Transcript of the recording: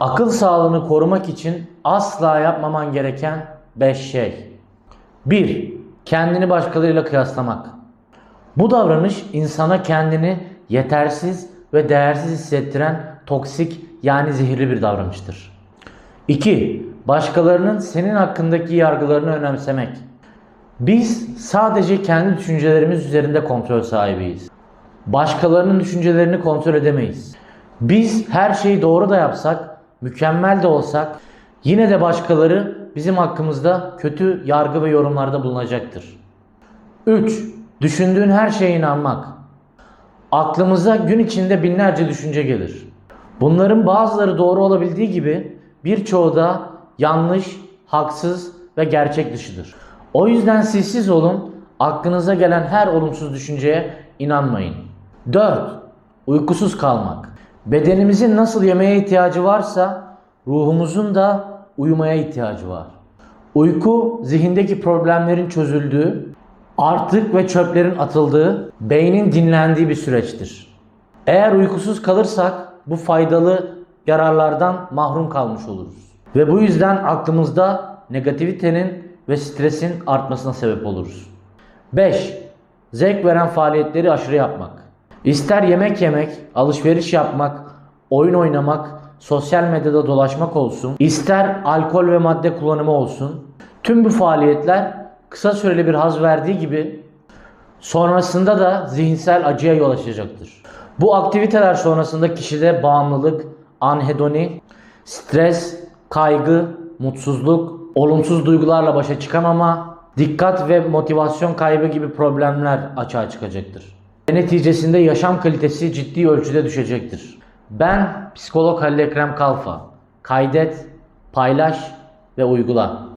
Akıl sağlığını korumak için asla yapmaman gereken 5 şey. 1. Kendini başkalarıyla kıyaslamak. Bu davranış insana kendini yetersiz ve değersiz hissettiren toksik yani zehirli bir davranıştır. 2. Başkalarının senin hakkındaki yargılarını önemsemek. Biz sadece kendi düşüncelerimiz üzerinde kontrol sahibiyiz. Başkalarının düşüncelerini kontrol edemeyiz. Biz her şeyi doğru da yapsak, mükemmel de olsak yine de başkaları bizim hakkımızda kötü yargı ve yorumlarda bulunacaktır. 3. Düşündüğün her şeye inanmak. Aklımıza gün içinde binlerce düşünce gelir. Bunların bazıları doğru olabildiği gibi birçoğu da yanlış, haksız ve gerçek dışıdır. O yüzden sessiz olun, aklınıza gelen her olumsuz düşünceye inanmayın. 4. Uykusuz kalmak. Bedenimizin nasıl yemeğe ihtiyacı varsa ruhumuzun da uyumaya ihtiyacı var. Uyku zihindeki problemlerin çözüldüğü, artık ve çöplerin atıldığı, beynin dinlendiği bir süreçtir. Eğer uykusuz kalırsak bu faydalı yararlardan mahrum kalmış oluruz. Ve bu yüzden aklımızda negativitenin ve stresin artmasına sebep oluruz. 5. Zevk veren faaliyetleri aşırı yapmak. İster yemek yemek, alışveriş yapmak, oyun oynamak, sosyal medyada dolaşmak olsun, ister alkol ve madde kullanımı olsun. Tüm bu faaliyetler kısa süreli bir haz verdiği gibi sonrasında da zihinsel acıya yol açacaktır. Bu aktiviteler sonrasında kişide bağımlılık, anhedoni, stres, kaygı, mutsuzluk, olumsuz duygularla başa çıkamama, dikkat ve motivasyon kaybı gibi problemler açığa çıkacaktır. Ve neticesinde yaşam kalitesi ciddi ölçüde düşecektir. Ben psikolog Halil Ekrem Kalfa. Kaydet, paylaş ve uygula.